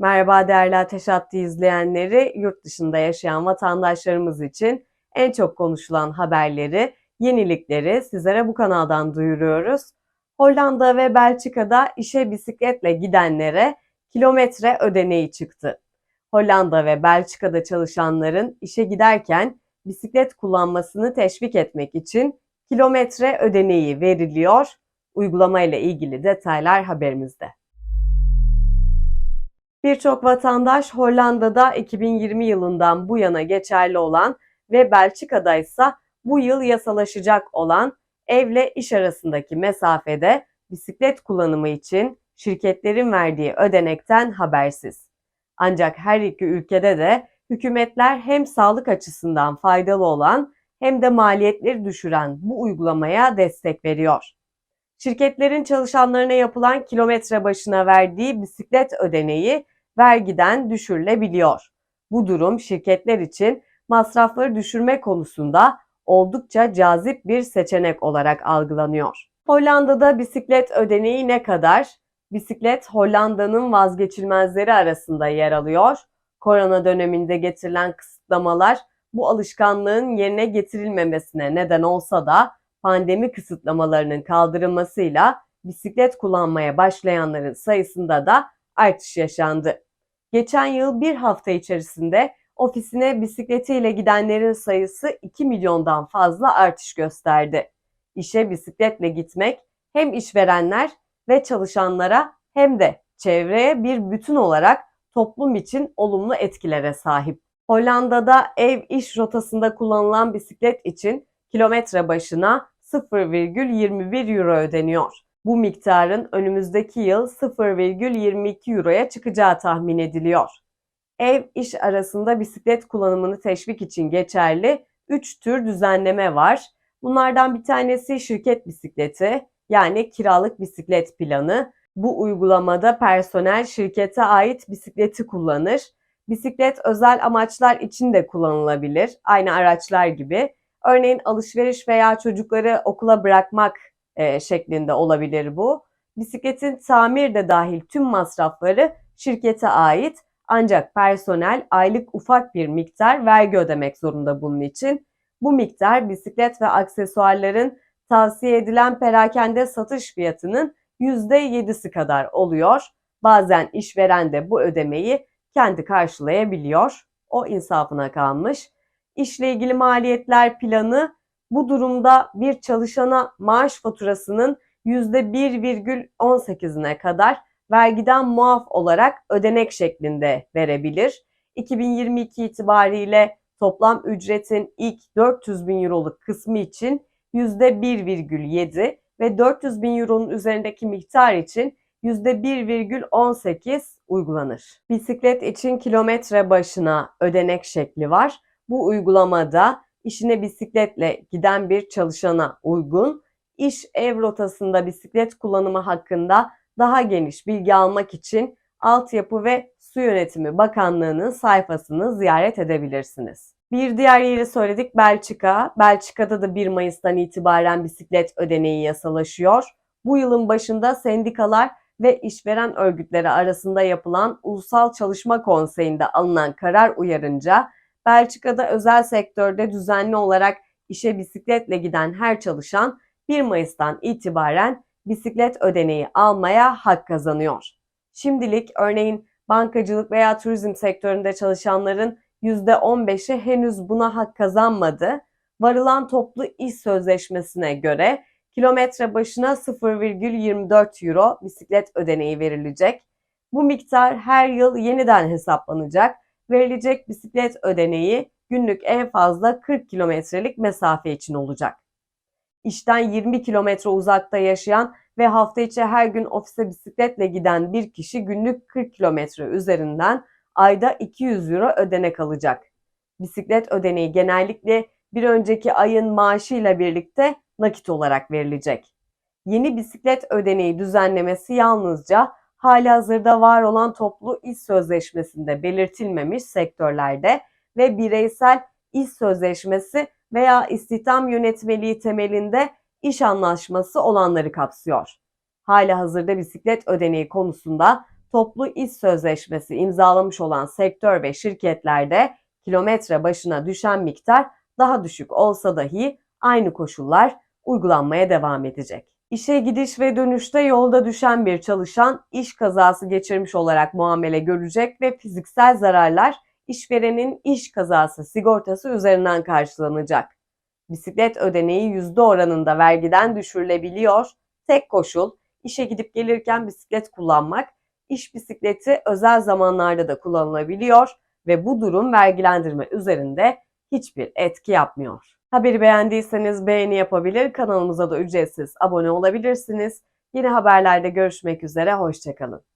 Merhaba değerli Ateş Hattı izleyenleri, yurt dışında yaşayan vatandaşlarımız için en çok konuşulan haberleri, yenilikleri sizlere bu kanaldan duyuruyoruz. Hollanda ve Belçika'da işe bisikletle gidenlere kilometre ödeneği çıktı. Hollanda ve Belçika'da çalışanların işe giderken bisiklet kullanmasını teşvik etmek için kilometre ödeneği veriliyor. Uygulama ile ilgili detaylar haberimizde. Birçok vatandaş Hollanda'da 2020 yılından bu yana geçerli olan ve Belçika'da ise bu yıl yasalaşacak olan evle iş arasındaki mesafede bisiklet kullanımı için şirketlerin verdiği ödenekten habersiz. Ancak her iki ülkede de hükümetler hem sağlık açısından faydalı olan hem de maliyetleri düşüren bu uygulamaya destek veriyor. Şirketlerin çalışanlarına yapılan kilometre başına verdiği bisiklet ödeneği vergiden düşürülebiliyor. Bu durum şirketler için masrafları düşürme konusunda oldukça cazip bir seçenek olarak algılanıyor. Hollanda'da bisiklet ödeneği ne kadar? Bisiklet Hollanda'nın vazgeçilmezleri arasında yer alıyor. Korona döneminde getirilen kısıtlamalar bu alışkanlığın yerine getirilmemesine neden olsa da pandemi kısıtlamalarının kaldırılmasıyla bisiklet kullanmaya başlayanların sayısında da artış yaşandı. Geçen yıl bir hafta içerisinde ofisine bisikletiyle gidenlerin sayısı 2 milyondan fazla artış gösterdi. İşe bisikletle gitmek hem işverenler ve çalışanlara hem de çevreye bir bütün olarak toplum için olumlu etkilere sahip. Hollanda'da ev iş rotasında kullanılan bisiklet için kilometre başına 0,21 euro ödeniyor. Bu miktarın önümüzdeki yıl 0,22 euroya çıkacağı tahmin ediliyor. Ev iş arasında bisiklet kullanımını teşvik için geçerli 3 tür düzenleme var. Bunlardan bir tanesi şirket bisikleti yani kiralık bisiklet planı. Bu uygulamada personel şirkete ait bisikleti kullanır. Bisiklet özel amaçlar için de kullanılabilir. Aynı araçlar gibi. Örneğin alışveriş veya çocukları okula bırakmak e, şeklinde olabilir bu. Bisikletin tamir de dahil tüm masrafları şirkete ait ancak personel aylık ufak bir miktar vergi ödemek zorunda bunun için. Bu miktar bisiklet ve aksesuarların tavsiye edilen perakende satış fiyatının %7'si kadar oluyor. Bazen işveren de bu ödemeyi kendi karşılayabiliyor. O insafına kalmış. İşle ilgili maliyetler planı bu durumda bir çalışana maaş faturasının %1,18'ine kadar vergiden muaf olarak ödenek şeklinde verebilir. 2022 itibariyle toplam ücretin ilk 400 bin euroluk kısmı için %1,7 ve 400 bin euronun üzerindeki miktar için %1,18 uygulanır. Bisiklet için kilometre başına ödenek şekli var. Bu uygulamada işine bisikletle giden bir çalışana uygun, iş ev rotasında bisiklet kullanımı hakkında daha geniş bilgi almak için Altyapı ve Su Yönetimi Bakanlığı'nın sayfasını ziyaret edebilirsiniz. Bir diğer yeri söyledik Belçika. Belçika'da da 1 Mayıs'tan itibaren bisiklet ödeneği yasalaşıyor. Bu yılın başında sendikalar ve işveren örgütleri arasında yapılan Ulusal Çalışma Konseyi'nde alınan karar uyarınca Belçika'da özel sektörde düzenli olarak işe bisikletle giden her çalışan 1 Mayıs'tan itibaren bisiklet ödeneği almaya hak kazanıyor. Şimdilik örneğin bankacılık veya turizm sektöründe çalışanların %15'i henüz buna hak kazanmadı. Varılan toplu iş sözleşmesine göre kilometre başına 0,24 euro bisiklet ödeneği verilecek. Bu miktar her yıl yeniden hesaplanacak verilecek bisiklet ödeneği günlük en fazla 40 kilometrelik mesafe için olacak. İşten 20 kilometre uzakta yaşayan ve hafta içi her gün ofise bisikletle giden bir kişi günlük 40 kilometre üzerinden ayda 200 euro ödenek alacak. Bisiklet ödeneği genellikle bir önceki ayın maaşıyla birlikte nakit olarak verilecek. Yeni bisiklet ödeneği düzenlemesi yalnızca hali hazırda var olan toplu iş sözleşmesinde belirtilmemiş sektörlerde ve bireysel iş sözleşmesi veya istihdam yönetmeliği temelinde iş anlaşması olanları kapsıyor. Hali hazırda bisiklet ödeneği konusunda toplu iş sözleşmesi imzalamış olan sektör ve şirketlerde kilometre başına düşen miktar daha düşük olsa dahi aynı koşullar uygulanmaya devam edecek. İşe gidiş ve dönüşte yolda düşen bir çalışan iş kazası geçirmiş olarak muamele görecek ve fiziksel zararlar işverenin iş kazası sigortası üzerinden karşılanacak. Bisiklet ödeneği yüzde oranında vergiden düşürülebiliyor. Tek koşul işe gidip gelirken bisiklet kullanmak. İş bisikleti özel zamanlarda da kullanılabiliyor ve bu durum vergilendirme üzerinde hiçbir etki yapmıyor. Haberi beğendiyseniz beğeni yapabilir, kanalımıza da ücretsiz abone olabilirsiniz. Yeni haberlerde görüşmek üzere, hoşçakalın.